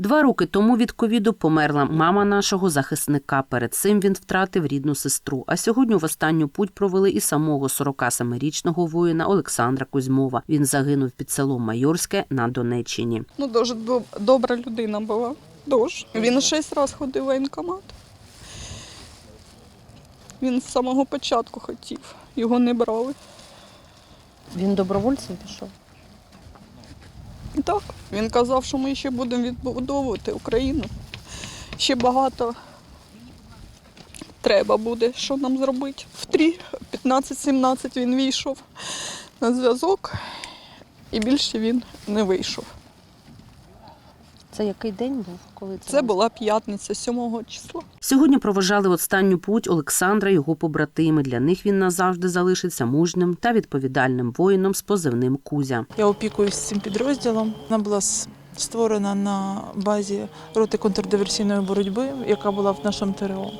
Два роки тому від ковіду померла мама нашого захисника. Перед цим він втратив рідну сестру. А сьогодні в останню путь провели і самого 47-річного воїна Олександра Кузьмова. Він загинув під селом Майорське на Донеччині. Ну, дуже доб- добра людина була. Дуже. Він шість разів ходив в воєнкомат. Він з самого початку хотів, його не брали. Він добровольцем пішов. Так, він казав, що ми ще будемо відбудовувати Україну. Ще багато треба буде, що нам зробити. В 3, 15-17 він вийшов на зв'язок, і більше він не вийшов. Це який день був, коли це? Це була п'ятниця 7 числа. Сьогодні проважали останню путь Олександра і його побратими. Для них він назавжди залишиться мужним та відповідальним воїном з позивним Кузя. Я опікуюсь цим підрозділом. Вона була створена на базі роти контрдиверсійної боротьби, яка була в нашому ТРО.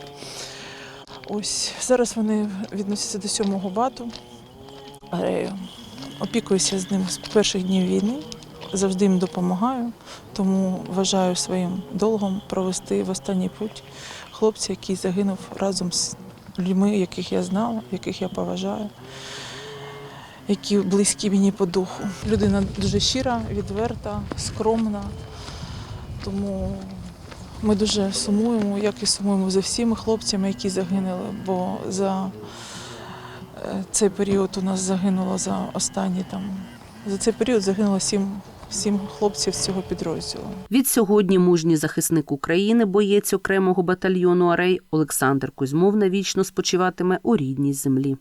Ось зараз вони відносяться до сьомого бату. Е, Опікуюся з ним з перших днів війни, завжди їм допомагаю, тому вважаю своїм долгом провести в останній путь хлопця, який загинув разом з людьми, яких я знала, яких я поважаю які близькі мені по духу. Людина дуже щира, відверта, скромна. Тому ми дуже сумуємо, як і сумуємо за всіми хлопцями, які загинули. Бо за е, цей період у нас загинуло за останні там. За цей період загинуло сім, сім хлопців з цього підрозділу. Від сьогодні мужній захисник України, боєць окремого батальйону Арей Олександр Кузьмов навічно спочиватиме у рідній землі.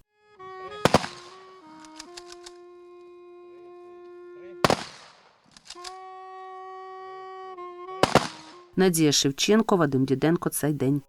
Надія Шевченко, Вадим Діденко. Цей день.